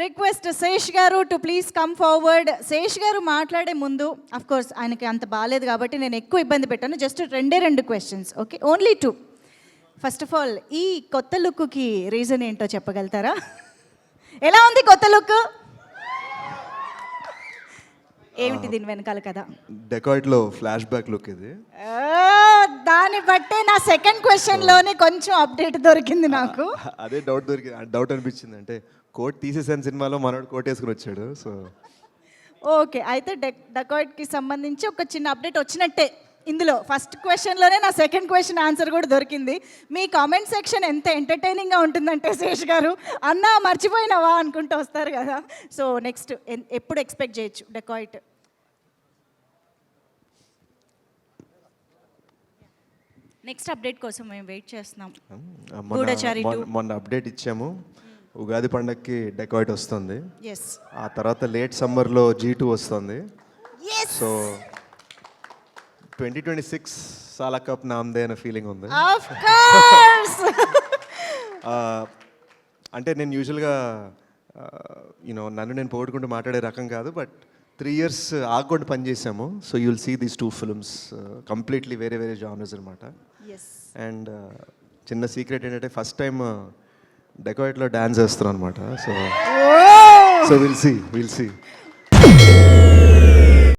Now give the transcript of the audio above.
Request Sesh garu to please come forward Sesh garu మాట్లాడే ముందు of course ఆయనకి అంత బాగాలేదు కాబట్టి నేను ఎక్కువ ఇబ్బంది పెట్టాను. జస్ట్ రెండే రెండు questions okay only two first of all ఈ కొత్త లుక్కి రీజన్ ఏంటో చెప్పగలుగుతారా? ఎలా ఉంది కొత్త లుక్? ఏమిటి దీని వెనకాల కదా డెకాయిట్లో ఫ్లాష్ బ్యాక్ లుక్ ఇది. దాన్ని బట్టే నా సెకండ్ క్వశ్చన్లోనే కొంచెం అప్డేట్ దొరికింది నాకు. అదే డౌట్ దొరికి డౌట్ అనిపించింది. అంటే కోట్ తీసేసాను సినిమాలో మనోడు కోట్ వేసుకుని వచ్చాడు సో. ఓకే అయితే డెక్ డకాయిట్కి సంబంధించి ఒక చిన్న అప్డేట్ వచ్చినట్టే ఇందులో. ఫస్ట్ క్వశ్చన్లోనే నా సెకండ్ క్వశ్చన్ ఆన్సర్ కూడా దొరికింది. మీ కామెంట్ సెక్షన్ ఎంత ఎంటర్టైనింగ్గా ఉంటుందంటే శేష్ గారు అన్నా మర్చిపోయినావా? అనుకుంటూ వస్తారు కదా. సో నెక్స్ట్ ఎప్పుడు ఎక్స్పెక్ట్ చేయొచ్చు? డెకాయిట్ నెక్స్ట్ అప్డేట్ కోసం మేము వెయిట్ చేస్తున్నాం. మొన్న గూఢచారి. మొన్న- మొన్న అప్డేట్ ఇచ్చాము. ఉగాది పండగకి డెకాయిట్ వస్తుంది. ఎస్ ఆ తర్వాత లేట్ సమ్మర్లో జీ టూ వస్తుంది. సో ట్వంటీ ట్వంటీ సిక్స్ సాలా కప్ నామ్దే అనే ఫీలింగ్ ఉంది. ఆఫ్ కోర్స్ ఆ, అంటే నేను యూజువల్గా యూనో నన్ను నేను పోగొట్టుకుంటూ మాట్లాడే రకం కాదు బట్ త్రీ ఇయర్స్ ఆగకుండా పనిచేసాము so you'll see these two films completely వేరే వేరే జానర్స్ అనమాట అండ్ చిన్న సీక్రెట్ ఏంటంటే ఫస్ట్ టైం డెకాయిట్లో డాన్స్ వేస్తున్నాను అనమాట so so will see will see